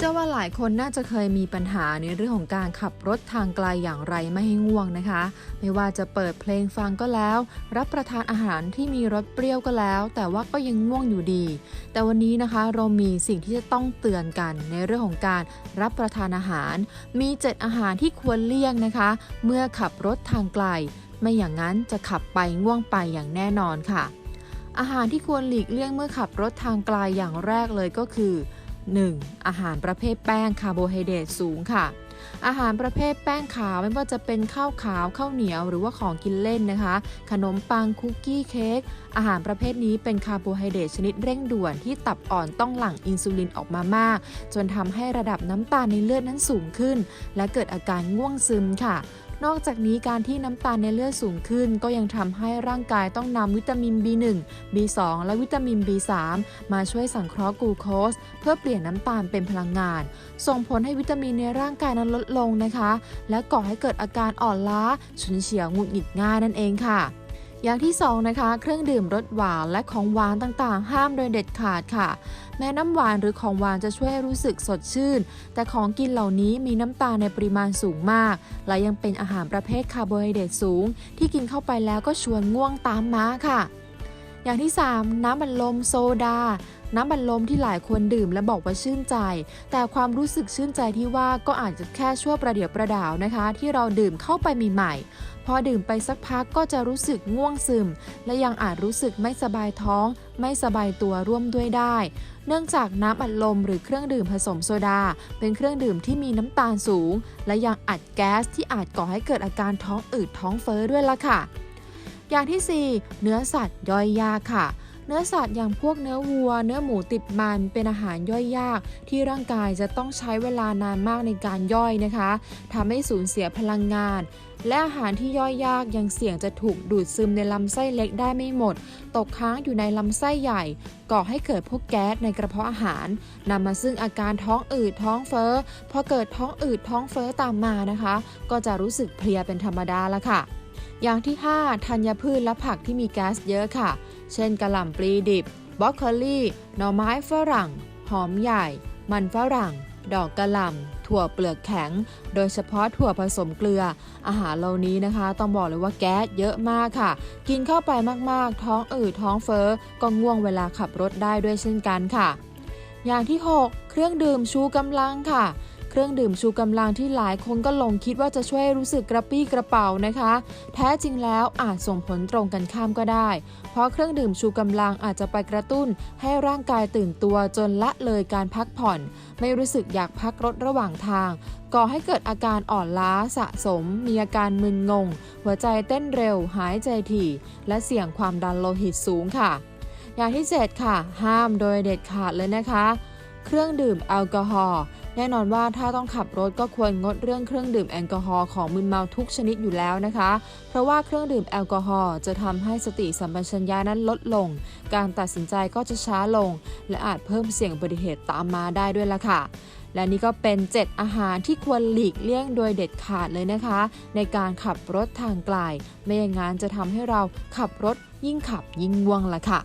เชื่อว่าหลายคนน่าจะเคยมีปัญหาในเรื่องของการขับรถทางไกลอย่างไรไม่ให้ง่วงนะคะ ไม่ว่าจะเปิดเพลงฟังก็แล้ว รับประทานอาหารที่มีรสเปรี้ยวก็แล้ว แต่ว่าก็ยังง่วงอยู่ดี แต่วันนี้นะคะเรามีสิ่งที่จะต้องเตือนกันในเรื่องของการรับประทานอาหาร มีเจ็ดอาหารที่ควรเลี่ยงนะคะ เมื่อขับรถทางไกล ไม่อย่างนั้นจะขับไปง่วงไปอย่างแน่นอนค่ะ อาหารที่ควรหลีกเลี่ยงเมื่อขับรถทางไกลอย่างแรกเลยก็คือ 1. อาหารประเภทแป้งคาร์โบไฮเดรตสูงค่ะ อาหารประเภทแป้งขาวไม่ว่าจะเป็นข้าวขาวข้าวเหนียวหรือว่าของกินเล่นนะคะ ขนมปังคุกกี้เค้กอาหารประเภทนี้เป็นคาร์โบไฮเดรตชนิดเร่งด่วนที่ตับอ่อนต้องหลั่งอินซูลินออกมามาก จนทำให้ระดับน้ำตาลในเลือดนั้นสูงขึ้น และเกิดอาการง่วงซึมค่ะ นอกจากนี้การที่น้ำตาลในเลือดสูงขึ้น ก็ยังทำให้ร่างกายต้องนำวิตามิน B1 B2 และวิตามิน B3 มาช่วยสังเคราะห์กลูโคส เพื่อเปลี่ยนน้ำตาลเป็นพลังงาน ส่งผลให้วิตามินในร่างกายนั้นลดลงนะคะ และก่อให้เกิดอาการอ่อนล้า ฉุนเฉียวหงุดหงิดง่ายนั่นเองค่ะ อย่างที่2นะคะเครื่องดื่มรสหวานและของหวานต่างๆ ห้ามโดยเด็ดขาดค่ะ แม้น้ำหวานหรือของหวานจะช่วยรู้สึกสดชื่น แต่ของกินเหล่านี้มีน้ำตาลในปริมาณสูงมาก และยังเป็นอาหารประเภทคาร์โบไฮเดรตสูง ที่กินเข้าไปแล้วก็ชวนง่วงตามมาค่ะ อย่างที่ 3 น้ำบัลลมโซดาน้ำบัลลมที่หลายคนดื่มและบอกว่าชื่นใจ แต่ความรู้สึกชื่นใจที่ว่าก็อาจจะแค่ชั่วประเดี๋ยวประดาวนะคะ ที่เราดื่มเข้าไปใหม่ พอดื่มไปสักพักก็จะรู้สึกง่วงซึม และยังอาจรู้สึกไม่สบายท้อง ไม่สบายตัวร่วมด้วยได้ เนื่องจากน้ำอัดลมหรือเครื่องดื่มผสมโซดา เป็นเครื่องดื่มที่มีน้ำตาลสูง และยังอัดแก๊สที่อาจก่อให้เกิดอาการท้องอืดท้องเฟ้อด้วยล่ะค่ะ อย่างที่ 4 เนื้อสัตว์ย่อยยากค่ะ เนื้อสัตว์อย่างพวกเนื้อวัว เนื้อหมูติดมันเป็นอาหารย่อยยาก ที่ร่างกายจะต้องใช้เวลานานมากในการย่อยนะคะทำให้สูญเสียพลังงาน และอาหารที่ย่อยยากยังเสี่ยงจะถูกดูดซึมในลำไส้เล็กได้ไม่หมด ตกค้างอยู่ในลำไส้ใหญ่ ก่อให้เกิดพวกแก๊สในกระเพาะอาหารนำมาซึ่งอาการท้องอืดท้องเฟ้อพอเกิดท้องอืดท้องเฟ้อตามมานะคะ ก็จะรู้สึกเพลียเป็นธรรมดาละค่ะ อย่างที่ 5 ธัญพืชและผักที่มีแก๊สเยอะค่ะ เช่นกระหล่ำปลีดิบบรอกโคลี่ หน่อไม้ฝรั่ง หอมใหญ่ มันฝรั่ง ดอกกระหล่ำถั่วเปลือกแข็ง โดยเฉพาะถั่วผสมเกลือ อาหารเหล่านี้นะคะ ต้องบอกเลยว่าแก๊สเยอะมากค่ะ กินเข้าไปมากๆ ท้องอืดท้องเฟ้อก็ง่วงเวลาขับรถได้ด้วยเช่นกันค่ะ อย่างที่ 6 เครื่องดื่มชูกำลังค่ะ เครื่องดื่มชูกำลังที่หลายคนก็หลงคิดว่าจะช่วยรู้สึกกระปี้กระเป๋านะคะ แท้จริงแล้วอาจส่งผลตรงกันข้ามก็ได้ เพราะเครื่องดื่มชูกำลังอาจจะไปกระตุ้น ให้ร่างกายตื่นตัวจนละเลยการพักผ่อน ไม่รู้สึกอยากพักรถระหว่างทางก่อให้เกิดอาการอ่อนล้าสะสม มีอาการมึนงง หัวใจเต้นเร็ว หายใจถี่ และเสี่ยงความดันโลหิตสูงค่ะ อย่างที่ 7 ค่ะ ห้ามโดยเด็ดขาดเลยนะคะ เครื่องดื่มแอลกอฮอล์ แน่นอนว่าถ้าต้องขับรถก็ควรงดเรื่องเครื่องดื่มแอลกอฮอล์ของมึนเมาทุกชนิดอยู่แล้วนะคะ เพราะว่าเครื่องดื่มแอลกอฮอล์จะทำให้สติสัมปชัญญะนั้นลดลง การตัดสินใจก็จะช้าลง และอาจเพิ่มเสี่ยงอุบัติเหตุตามมาได้ด้วยล่ะค่ะและนี่ก็เป็น 7 อาหารที่ควรหลีกเลี่ยงโดยเด็ดขาดเลยนะคะ ในการขับรถทางไกลไม่อย่างนั้นจะทำให้เราขับรถยิ่งขับยิ่งง่วงละค่ะ